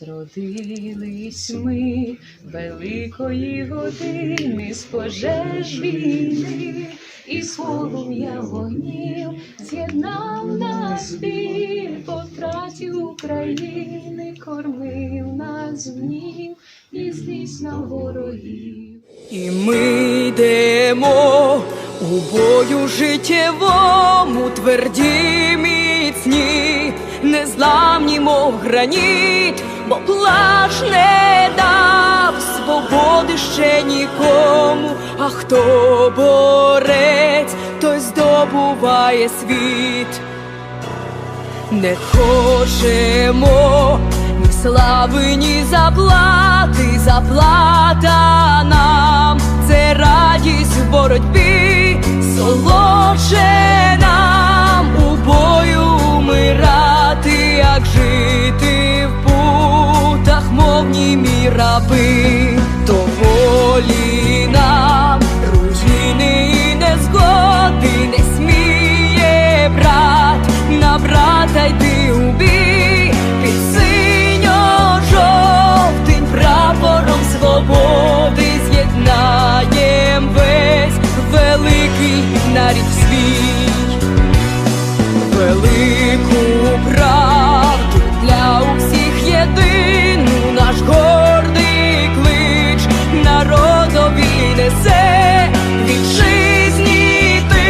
Зродились ми великої години з пожеж війни і полум'я вогнів з'єднав нас біль по втраті України, кормив нас гнів і злість на ворогів. І ми йдемо у бою життєвому, тверді міцні, незламні, мов граніт, бо плач не дав свободи ще нікому. А хто борець, той здобуває світ. Не хочемо ні слави, ні заплати, заплата нам це радість в боротьбі, раби, то волі нам руїни і незгоди не сміє брат. На брата йти у бій під синьо-жовтим прапором свободи з'єднаєм весь великий нарід народові несе вітчизні ти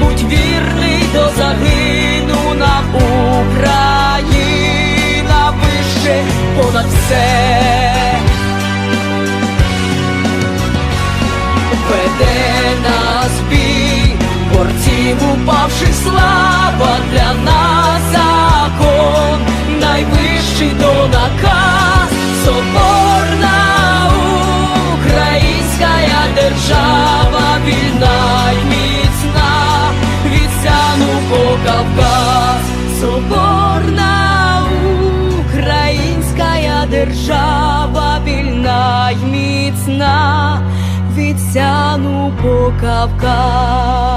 будь вірний до загину нам Україна вище понад все. веде нас бій, борців упавших слава для нас закон, найвищий до наказ, міцна від сяну по Кавказ.